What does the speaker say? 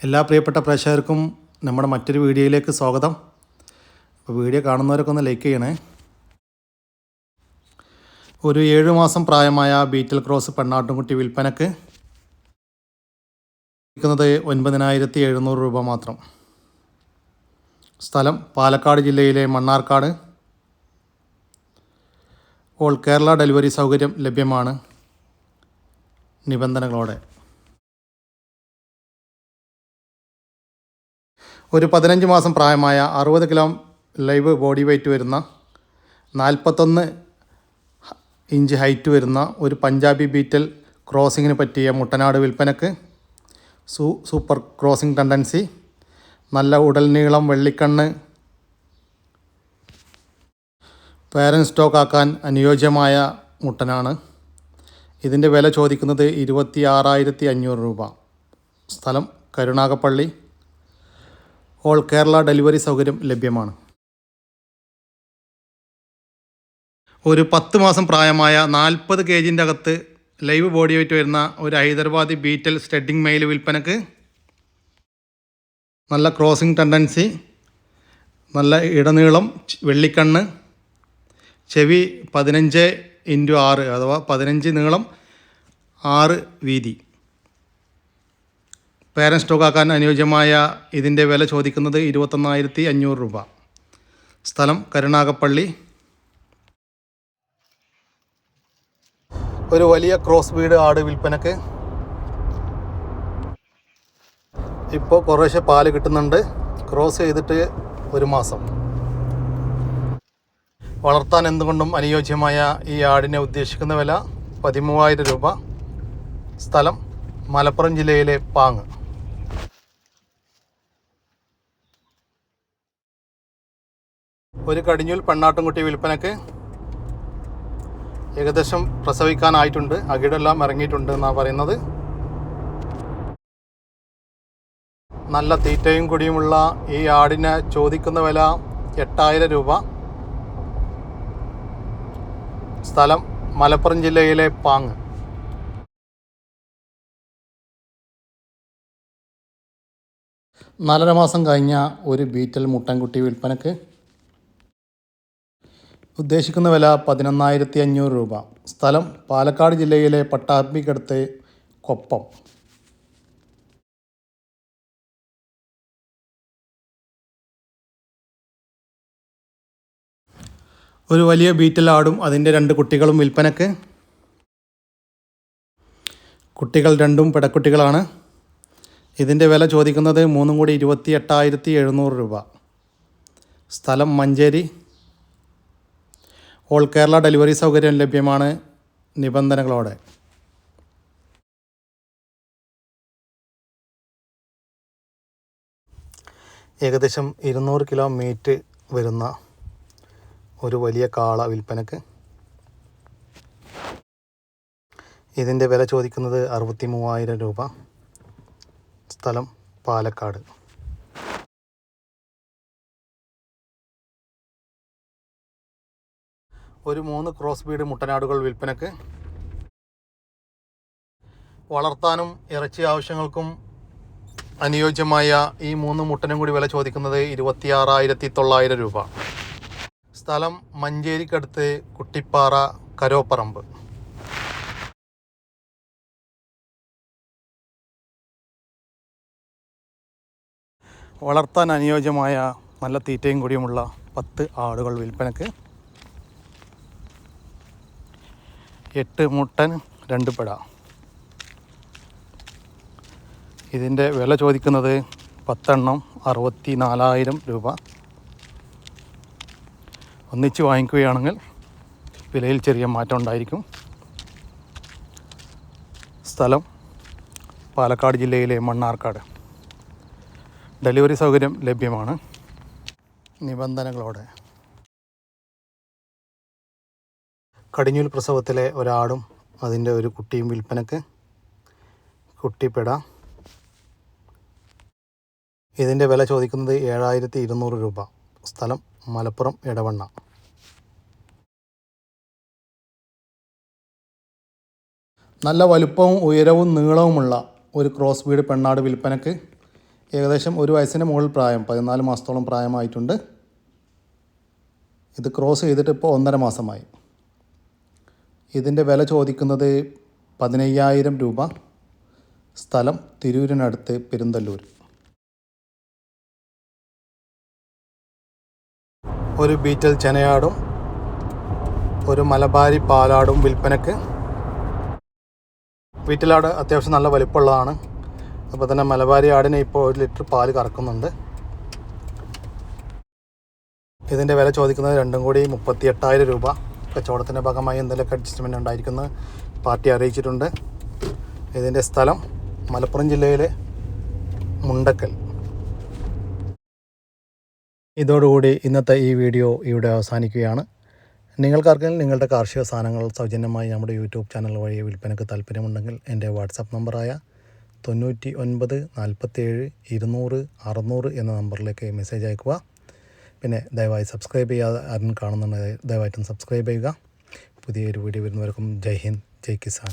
എല്ലാ പ്രിയപ്പെട്ട പ്രേക്ഷകർക്കും നമ്മുടെ മറ്റൊരു വീഡിയോയിലേക്ക് സ്വാഗതം. അപ്പോൾ വീഡിയോ കാണുന്നവരൊക്കെ ഒന്ന് ലൈക്ക് ചെയ്യണേ. ഒരു ഏഴ് മാസം പ്രായമായ ബീറ്റൽ ക്രോസ് പെണ്ണാട്ടുംകുട്ടി വിൽപ്പനക്ക് വിൽക്കുന്നത് ഒൻപതിനായിരത്തി എഴുന്നൂറ് രൂപ മാത്രം. സ്ഥലം പാലക്കാട് ജില്ലയിലെ മണ്ണാർക്കാട്. ഓൾ കേരള ഡെലിവറി സൗകര്യം ലഭ്യമാണ്. നിബന്ധനകളോടെ. ഒരു പതിനഞ്ച് മാസം പ്രായമായ അറുപത് കിലോ ലൈവ് ബോഡി വെയ്റ്റ് വരുന്ന നാൽപ്പത്തൊന്ന് ഇഞ്ച് ഹൈറ്റ് വരുന്ന ഒരു പഞ്ചാബി ബീറ്റൽ ക്രോസിങ്ങിന് പറ്റിയ മുട്ടനാട് വിൽപ്പനക്ക് സൂ സൂപ്പർ ക്രോസിംഗ് ടെൻഡൻസി. നല്ല ഉടൽ നീളം വെള്ളിക്കണ്ണ്. പേരൻ സ്റ്റോക്ക് ആക്കാൻ അനുയോജ്യമായ മുട്ടനാണ്. ഇതിന്റെ വില ചോദിക്കുന്നത് ഇരുപത്തി ആറായിരത്തി അഞ്ഞൂറ് രൂപ. സ്ഥലം കരുണാകപ്പള്ളി ഓൾ കേരള ഡെലിവറി സൗകര്യം ലഭ്യമാണ്. ഒരു പത്ത് മാസം പ്രായമായ നാൽപ്പത് കെ ജിന്റെ അകത്ത് ലൈവ് ബോഡി വെയിറ്റ് വരുന്ന ഒരു ഹൈദരാബാദി ബീറ്റൽ സ്റ്റെഡിങ് മെയിൽ വിൽപ്പനക്ക് നല്ല ക്രോസിംഗ് ടെൻഡൻസി നല്ല ഇടനീളം വെള്ളിക്കണ്ണ് ചെവി പതിനഞ്ച് ഇന്റു ആറ് അഥവാ പതിനഞ്ച് നീളം ആറ് വീതി. പേരൻ സ്റ്റോക്കാക്കാൻ അനുയോജ്യമായ ഇതിന്റെ വില ചോദിക്കുന്നത് ഇരുപത്തൊന്നായിരത്തി അഞ്ഞൂറ് രൂപ. സ്ഥലം കരുണാകപ്പള്ളി ഒരു വലിയ ക്രോസ് വീട് ആട് വിൽപ്പനക്ക്. ഇപ്പോൾ കുറേശ്ശെ പാൽ കിട്ടുന്നുണ്ട്. ക്രോസ് ചെയ്തിട്ട് ഒരു മാസം. വളർത്താൻ എന്തുകൊണ്ടും അനുയോജ്യമായ ഈ ആടിനെ ഉദ്ദേശിക്കുന്ന വില പതിമൂവായിരം രൂപ. സ്ഥലം മലപ്പുറം ജില്ലയിലെ പാങ് ഒരു കടിഞ്ഞൂൽ പെണ്ണാട്ടുംകുട്ടി വിൽപ്പനക്ക് ഏകദേശം പ്രസവിക്കാനായിട്ടുണ്ട്. അകിടെല്ലാം ഇറങ്ങിയിട്ടുണ്ട് എന്നാണ് പറയുന്നത്. നല്ല തീറ്റയും കുടിയുമുള്ള ഈ ആടിന് ചോദിക്കുന്ന വില എട്ടായിരം രൂപ. സ്ഥലം മലപ്പുറം ജില്ലയിലെ പാങ്. നാലര മാസം കഴിഞ്ഞ ഒരു ബീറ്റൽ മുട്ടൻകുട്ടി വിൽപ്പനക്ക് ഉദ്ദേശിക്കുന്ന വില പതിനൊന്നായിരത്തി അഞ്ഞൂറ് രൂപ. സ്ഥലം പാലക്കാട് ജില്ലയിലെ പട്ടാമ്പിക്കടുത്ത് കൊപ്പം. ഒരു വലിയ ബീറ്റൽ ആടും അതിന്റെ രണ്ട് കുട്ടികളും വിൽപ്പനക്ക്. കുട്ടികൾ രണ്ടും പിടക്കുട്ടികളാണ് ഇതിന്റെ വില ചോദിക്കുന്നത് മൂന്നും കൂടി ഇരുപത്തി എട്ടായിരത്തി എഴുന്നൂറ് രൂപ. സ്ഥലം മഞ്ചേരി ഓൾ കേരള ഡെലിവറി സൗകര്യം ലഭ്യമാണ് നിബന്ധനകളോടെ. ഏകദേശം ഇരുന്നൂറ് കിലോ മീറ്റ് വരുന്ന ഒരു വലിയ കാള വിൽപ്പനക്ക്. ഇതിന്റെ വില ചോദിക്കുന്നത് അറുപത്തി മൂവായിരം രൂപ. സ്ഥലം പാലക്കാട്. ഒരു മൂന്ന് ക്രോസ് ബീഡ് മുട്ടനാടുകൾ വിൽപ്പനക്ക് വളർത്താനും ഇറച്ചി ആവശ്യങ്ങൾക്കും അനുയോജ്യമായ ഈ മൂന്ന് മുട്ടനും കൂടി വില ചോദിക്കുന്നത് ഇരുപത്തിയാറായിരത്തി തൊള്ളായിരം രൂപ. സ്ഥലം മഞ്ചേരിക്കടുത്ത് കുട്ടിപ്പാറ കരോപ്പറമ്പ്. വളർത്താൻ അനുയോജ്യമായ നല്ല തീറ്റയും കൂടിയുമുള്ള പത്ത് ആടുകൾ വിൽപ്പനക്ക് എട്ട് മുട്ടൻ രണ്ട് പിട. ഇതിന്റെ വില ചോദിക്കുന്നത് പത്തെണ്ണം അറുപത്തി നാലായിരം രൂപ. ഒന്നിച്ച് വാങ്ങിക്കുകയാണെങ്കിൽ വിലയിൽ ചെറിയ മാറ്റം ഉണ്ടായിരിക്കും. സ്ഥലം പാലക്കാട് ജില്ലയിലെ മണ്ണാർക്കാട്. ഡെലിവറി സൗകര്യം ലഭ്യമാണ്. നിബന്ധനകളോടെ. കടിഞ്ഞൂൽ പ്രസവത്തിലെ ഒരാടും അതിന്റെ ഒരു കുട്ടിയും വിൽപ്പനക്ക് കുട്ടിപ്പിട. ഇതിന്റെ വില ചോദിക്കുന്നത് ഏഴായിരത്തി ഇരുന്നൂറ് രൂപ. സ്ഥലം മലപ്പുറം ഇടവണ്ണ നല്ല വലുപ്പവും ഉയരവും നീളവുമുള്ള ഒരു ക്രോസ് വീട് പെണ്ണാട് വിൽപ്പനക്ക് ഏകദേശം ഒരു വയസ്സിന് മുകളിൽ പ്രായം പതിനാല് മാസത്തോളം പ്രായമായിട്ടുണ്ട്. ഇത് ക്രോസ് ചെയ്തിട്ട് ഇപ്പോൾ ഒന്നര മാസമായി. ഇതിന്റെ വില ചോദിക്കുന്നത് പതിനയ്യായിരം രൂപ. സ്ഥലം തിരൂരിനടുത്ത് പെരുന്തല്ലൂർ. ഒരു ബീറ്റൽ ചെനയാടും ഒരു മലബാരി പാലാടും വിൽപ്പനക്ക്. വീട്ടിലാട് അത്യാവശ്യം നല്ല വലിപ്പമുള്ളതാണ്. അപ്പോൾ തന്നെ മലബാരി ആടിന് ഇപ്പോൾ ഒരു ലിറ്റർ പാൽ കറക്കുന്നുണ്ട്. ഇതിന്റെ വില ചോദിക്കുന്നത് രണ്ടും കൂടി മുപ്പത്തി എട്ടായിരം രൂപ. കച്ചവടത്തിന്റെ ഭാഗമായി എന്തെങ്കിലുമൊക്കെ അഡ്ജസ്റ്റ്മെന്റ് ഉണ്ടായിരിക്കുന്ന പാർട്ടി അറിയിച്ചിട്ടുണ്ട്. ഇതിന്റെ സ്ഥലം മലപ്പുറം ജില്ലയിലെ മുണ്ടക്കൽ. ഇതോടുകൂടി ഇന്നത്തെ ഈ വീഡിയോ ഇവിടെ അവസാനിക്കുകയാണ്. നിങ്ങൾക്കാർക്കെങ്കിലും നിങ്ങളുടെ കാർഷിക സാധനങ്ങൾ സൗജന്യമായി നമ്മുടെ യൂട്യൂബ് ചാനൽ വഴി വിൽപ്പനയ്ക്ക് താല്പര്യമുണ്ടെങ്കിൽ എന്റെ വാട്സാപ്പ് നമ്പറായ തൊണ്ണൂറ്റി ഒൻപത് നാൽപ്പത്തേഴ് ഇരുന്നൂറ് അറുന്നൂറ് എന്ന നമ്പറിലേക്ക് മെസ്സേജ് അയക്കുക പിന്നെ ദയവായി സബ്സ്ക്രൈബ് ചെയ്യാതെ ആരും കാണുന്നുണ്ടെങ്കിൽ ദയവായിട്ടും സബ്സ്ക്രൈബ് ചെയ്യുക. പുതിയൊരു വീഡിയോ വരുന്നവർക്കും ജയ് ഹിന്ദ് ജയ് കിസാൻ.